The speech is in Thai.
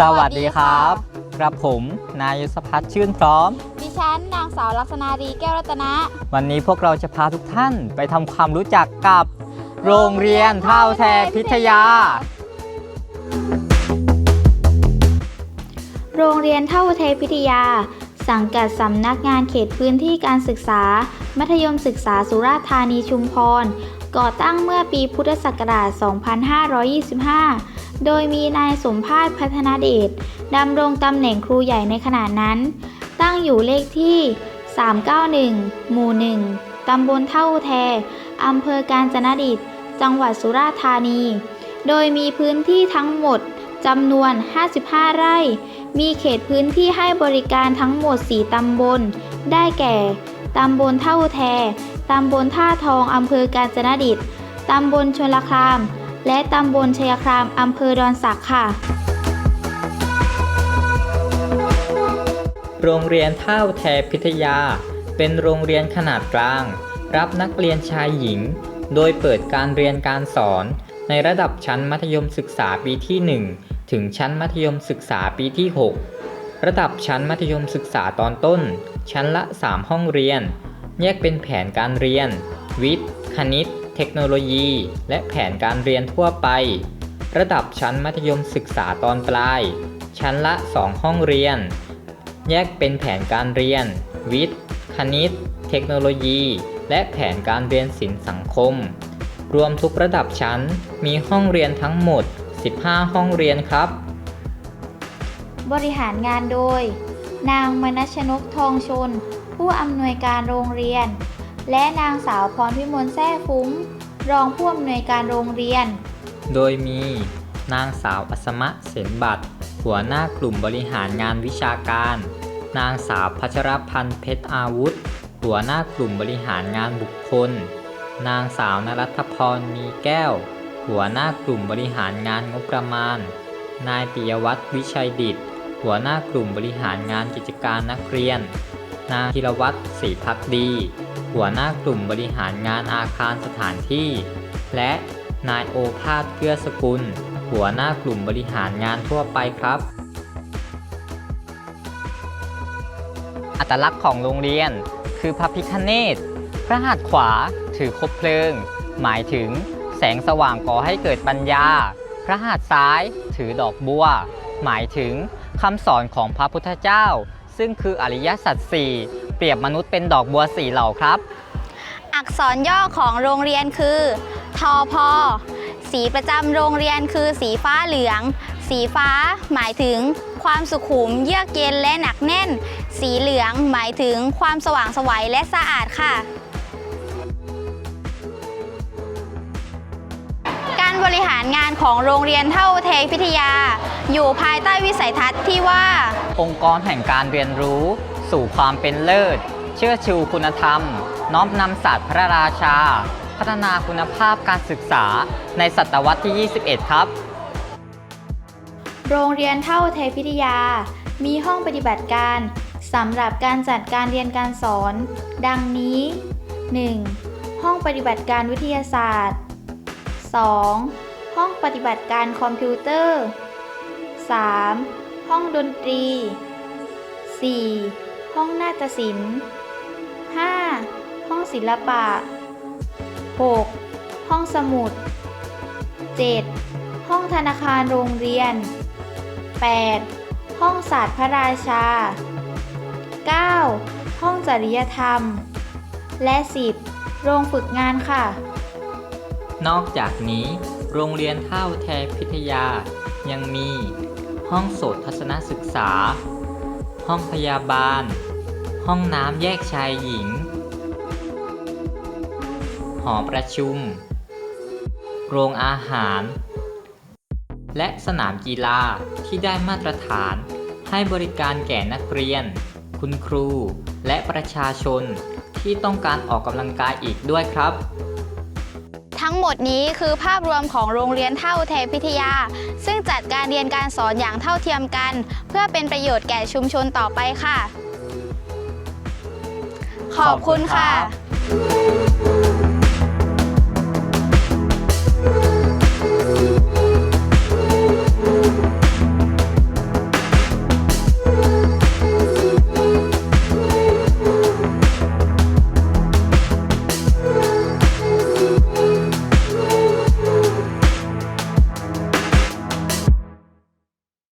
สวัสดีครับกระผม นายยศพัฒน์ชื่นพร้อม ดิฉันนางสาวลักษณาดีแก้วรัตนะ วันนี้พวกเราจะพาทุกท่านไปทำความรู้จักกับ โรงเรียนเท่าแทพิทยา โรงเรียนเท่าอุเทพิทยา สังกัดสำนักงานเขตพื้นที่การศึกษา มัธยมศึกษาสุราษฎร์ธานีชุมพร ก่อตั้งเมื่อปีพุทธศักราช 2525 โดยมีนายสมภาสพัฒนาเดชดำรงตำแหน่งครูใหญ่ในขณะนั้น ตั้งอยู่เลขที่ 391 หมู่ 1 ตำบลเท่าแทอำเภอกาญจนดิต จังหวัดสุราษฎร์ธานี โดยมีพื้นที่ทั้งหมด จำนวน 55 ไร่ มีเขตพื้นที่ให้บริการทั้งหมด 4 ตำบล ได้แก่ ตำบลเท่าแท ตำบลท่าทอง อำเภอกาญจนดิตตำบลชลคราม และตำบลชยคราม อำเภอดอนสักค่ะ โรงเรียนเท่าแทพิทยา เป็นโรงเรียนขนาดกลาง รับนักเรียนชายหญิง โดยเปิดการเรียนการสอนในระดับชั้นมัธยมศึกษาปีที่ 1 ถึงชั้นมัธยมศึกษาปีที่ 6 ระดับชั้นมัธยมศึกษาตอนต้น ชั้นละ 3 ห้องเรียน แยกเป็นแผนการเรียน วิทย์ คณิต เทคโนโลยี และแผนการเรียนทั่วไป ระดับชั้นมัธยมศึกษาตอนปลาย ชั้นละ 2 ห้องเรียน แยกเป็นแผนการเรียน วิทย์ คณิต เทคโนโลยี และแผนการเรียนศิลป์สังคม รวมทุกระดับชั้นมีห้องเรียนทั้งหมด 15 ห้องเรียนครับ บริหารงานโดย นางมนัชนกทองชน ผู้อำนวยการโรงเรียน และนางสาวพรพิมลแท้ฟุ้ง รองผู้อำนวยการโรงเรียน โดยมี นางสาวอัสมะเสนบัตรหัวหน้ากลุ่มบริหารงานวิชาการ นางสาวพัชรพันธ์เพชรอาวุธ หัวหน้ากลุ่มบริหารงานบุคคล นางสาวนรัตพรมีแก้ว หัวหน้ากลุ่มบริหารงานงบประมาณ นายปิยวัฒน์วิชัยดิต หัวหน้ากลุ่มบริหารงานกิจการนักเรียน นางธีรวัตรศรีพักดี หัวหน้ากลุ่มบริหารงานอาคารสถานที่ และนายโอภาสเกื้อสกุล หัวหน้ากลุ่มบริหารงานทั่วไปครับ อัตลักษณ์ของโรงเรียน คือพระพิคเนตพระหัตถ์ขวาถือคบเพลิง หมายถึง งสว่างก่อให้เกิดปัญญา พระหัตถ์ซ้ายถือดอกบัว หมายถึงคำสอนของพระพุทธเจ้า ซึ่งคืออริยสัจสี่เปรียบมนุษย์เป็นดอกบัวสี่เหล่าครับ อักษรย่อของโรงเรียนคือ ทอพอสีประจำโรงเรียนคือสีฟ้าเหลือง สีฟ้าหมายถึงความสุขุมเยือกเย็นและหนักแน่น สีเหลืองหมายถึงความสว่างสวัยและสะอาดค่ะารบริหารงานของโรงเรียนเท่าเทพิทยา อยู่ภายใต้วิสัยทัศน์ที่ว่า องค์กรแห่งการเรียนรู้ สู่ความเป็นเลิศ เชื่อชูคุณธรรม น้อมนำศาสตร์พระราชา พัฒนาคุณภาพการศึกษาในศตวรรษที่ 21 ครับ โรงเรียนเท่าเทพิทยา มีห้องปฏิบัติการสำหรับการจัดการเรียนการสอน ดังนี้ 1. ห้องปฏิบัติการวิทยาศาสตร์ 2. ห้องปฏิบัติการคอมพิวเตอร์ 3. ห้องดนตรี 4. ห้องนาฏศิลป์ 5. ห้องศิลปะ 6. ห้องสมุด 7. ห้องธนาคารโรงเรียน 8. ห้องศาสตร์พระราชา 9. ห้องจริยธรรม และ 10. โรงฝึกงานค่ะ นอกจากนี้ โรงเรียนเท่าแทพิทยา ยังมี ห้องโสตทัศนศึกษา ห้องพยาบาล ห้องน้ำแยกชายหญิง หอประชุม โรงอาหาร และสนามกีฬาที่ได้มาตรฐาน ให้บริการแก่นักเรียน คุณครู และประชาชนที่ต้องการออกกำลังกายอีกด้วยครับ งหมดนี้คือภาพรวมของโรงเรียนเท่าเทพิทยา ซึ่งจัดการเรียนการสอนอย่างเท่าเทียมกัน เพื่อเป็นประโยชน์แก่ชุมชนต่อไปค่ะ ขอบคุณค่ะคุณครับ